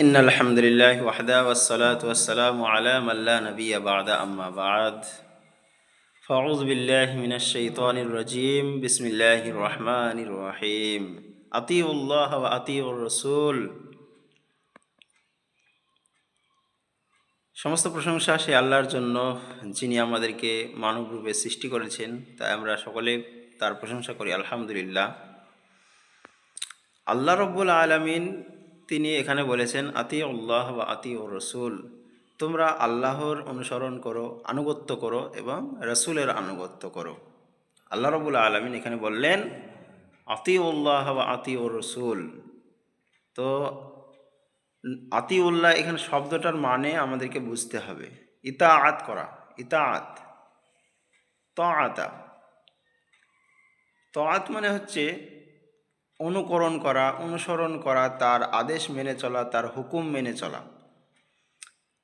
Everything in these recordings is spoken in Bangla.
إن الحمد لله وحده والصلاة والسلام على من لا نبي بعد أما بعد فأعوذ بالله من الشيطان الرجيم بسم الله الرحمن الرحيم أطيعوا الله وأطيعوا الرسول সমস্ত প্রশংসা সে আল্লাহর জন্য যিনি আমাদেরকে মানবরূপে সৃষ্টি করেছেন তাই আমরা সকলে তার প্রশংসা করি আলহামদুলিল্লাহ আল্লাহ রব্বুল আলমিন তিনি এখানে বলেছেন আতি আল্লাহ বা আতি ও রসুল। তোমরা আল্লাহর অনুসরণ করো, আনুগত্য করো এবং রসুলের আনুগত্য করো। আল্লাহ রব্বুল আলমিন এখানে বললেন আতি উল্লাহ বা আতি ও রসুল। তো আতি উল্লাহ এখানে শব্দটার মানে আমাদেরকে বুঝতে হবে। ইতা আত করা ইতা আত ত আতা তআত মানে হচ্ছে অনুকরণ করা, অনুসরণ করা, তার আদেশ মেনে চলা, তার হুকুম মেনে চলা।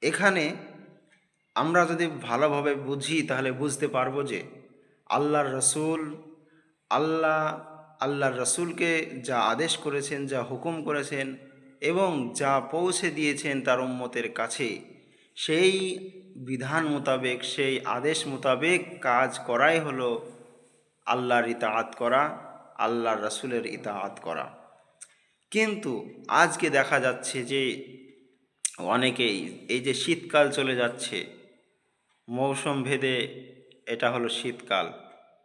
এখানে আমরা যদি ভালোভাবে বুঝি, তাহলে বুঝতে পারব যে আল্লাহর রসুল, আল্লাহ, আল্লাহর রসুলকে যা আদেশ করেছেন, যা হুকুম করেছেন এবং যা পৌঁছে দিয়েছেন তার উম্মতের কাছে, সেই বিধান মোতাবেক, সেই আদেশ মোতাবেক কাজ করাই হলো আল্লাহর ইতাআত করা। আল্লাহর রসুলের ইতাহাত করা। কিন্তু আজকে দেখা যাচ্ছে যে অনেকেই এই যে শীতকাল চলে যাচ্ছে, মৌসুম ভেদে এটা হলো শীতকাল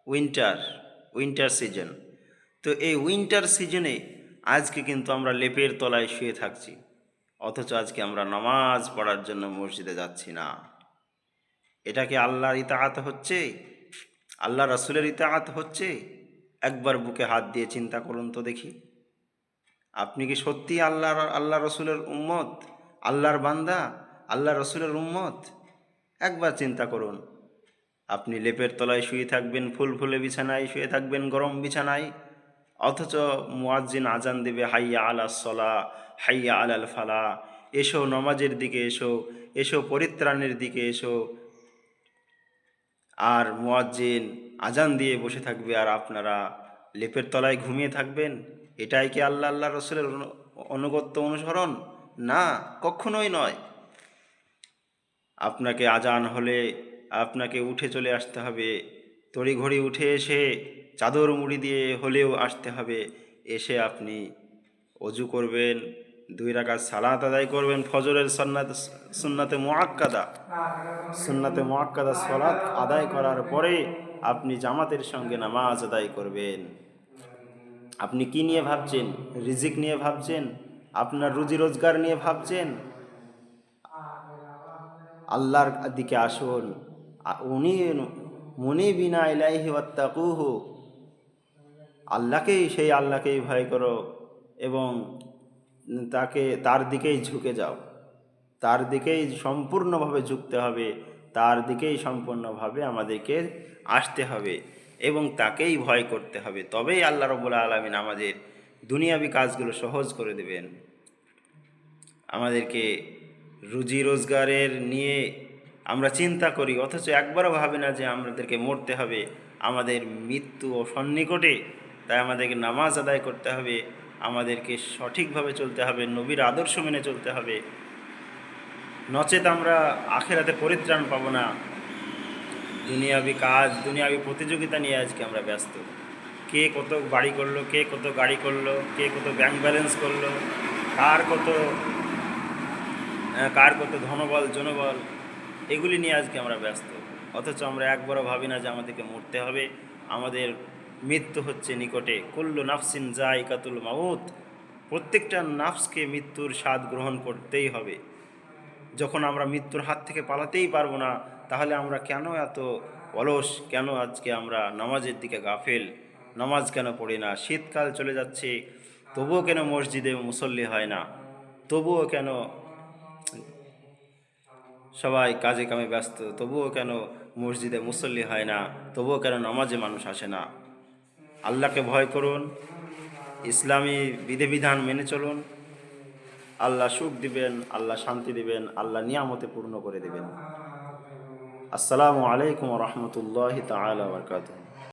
উইন্টার উইন্টার সিজন তো এই উইন্টার সিজনে আজকে কিন্তু আমরা লেপের তলায় শুয়ে থাকছি, অথচ আজকে আমরা নামাজ পড়ার জন্য মসজিদে যাচ্ছি না। এটা কি আল্লাহর ইতাহাত হচ্ছে? আল্লাহ রসুলের ইতাআত হচ্ছে? একবার বুকে হাত দিয়ে চিন্তা করুন তো দেখি। আপনি কি সত্যি আল্লাহর, আল্লাহ রসুলের উম্মত? আল্লাহর বান্দা? আল্লাহ রসুলের উম্মত? একবার চিন্তা করুন। আপনি লেপের তলায় শুয়ে থাকবেন, ফুল ফুলে বিছানায় শুয়ে থাকবেন, গরম বিছানায়। অথচ মুয়াজ্জিন আজান দেবে, হাইয়া আলা সলা, হাইয়া আলাল ফালা। এসো নমাজের দিকে এসো এসো পরিত্রাণের দিকে এসো। আর মুয়াজ্জিন আজান দিয়ে বসে থাকবে আর আপনারা লেপের তলায় ঘুমিয়ে থাকবেন? এটাই কি আল্লাহ আল্লাহ রসুলের অনুগত্য অনুসরণ? না, কখনোই নয়। আপনাকে আজান হলে আপনাকে উঠে চলে আসতে হবে। তড়িঘড়ি উঠে এসে চাদর মুড়ি দিয়ে হলেও আসতে হবে। এসে আপনি অজু করবেন। দুই রাকাত সালাত আদায় করবেন ফজরের সন্নাত সুন্নাতে মোয়াক্কাদা সুন্নাতে মোয়াক্কাদা সলাৎ আদায় করার পরে আপনি জামাতের সঙ্গে নামাজ আদায় করবেন। আপনি কি নিয়ে ভাবছেন? রিজিক নিয়ে ভাবছেন? আপনার রুজি রোজগার নিয়ে ভাবছেন? আল্লাহর দিকে আসুন। উনি মনি বিনা ইলাইহি ওয়াত্তাকুহু। আল্লাহকেই, সেই আল্লাহকেই ভয় করো এবং তাকে তার দিকেই ঝুঁকে যাও। তার দিকেই সম্পূর্ণভাবে ঝুঁকতে হবে। তার দিকেই সম্পূর্ণভাবে আমাদেরকে আসতে হবে এবং তাকেই ভয় করতে হবে। তবেই আল্লাহ রবুল্লা আলমিন আমাদের দুনিয়াবি কাজগুলো সহজ করে দেবেন। আমাদেরকে রুজি রোজগারের নিয়ে আমরা চিন্তা করি, অথচ একবারও ভাবি না যে আমাদেরকে মরতে হবে। আমাদের মৃত্যু ও সন্নিকটে তাই আমাদেরকে নামাজ আদায় করতে হবে। আমাদেরকে সঠিকভাবে চলতে হবে, নবীর আদর্শ মেনে চলতে হবে। নচেত আমরা আখেরাতে পরিত্রাণ পাবো না। দুনিয়াবি কাজ, দুনিয়াবি প্রতিযোগিতা নিয়ে আজকে আমরা ব্যস্ত। কে কত বাড়ি করল, কে কত গাড়ি করল, কে কত ব্যাংক ব্যালেন্স করল, কার কত কার কত ধনবল, জনবল, এগুলি নিয়ে আজকে আমরা ব্যস্ত। অথচ আমরা একবারও ভাবি না যে আমাদেরকে মরতে হবে। আমাদের মৃত্যু হচ্ছে নিকটে। কুল্লু নাফসিন জাই কাতুল মাউত। প্রত্যেকটা নাফসকে মৃত্যুর স্বাদ গ্রহণ করতেই হবে। যখন আমরা মৃত্যুর হাত থেকে পালাতেই পারব না, তাহলে আমরা কেন এত অলস? কেন আজকে আমরা নামাজের দিকে গাফেল? নামাজ কেন পড়ি না? শীতকাল চলে যাচ্ছে, তবুও কেন মসজিদে মুসল্লি হয় না? তবুও কেন সবাই কাজে কামে ব্যস্ত? তবুও কেন মসজিদে মুসল্লি হয় না? তবুও কেন নামাজে মানুষ আসে না? আল্লাহকে ভয় করুন, ইসলামী বিধিবিধান মেনে চলুন। আল্লাহ সুখ দিবেন, আল্লাহ শান্তি দিবেন, আল্লাহ নিয়ামতে পূর্ণ করে দিবেন। আসসালামু আলাইকুম রহমতুল্লাহ তালা বরকাতুহ।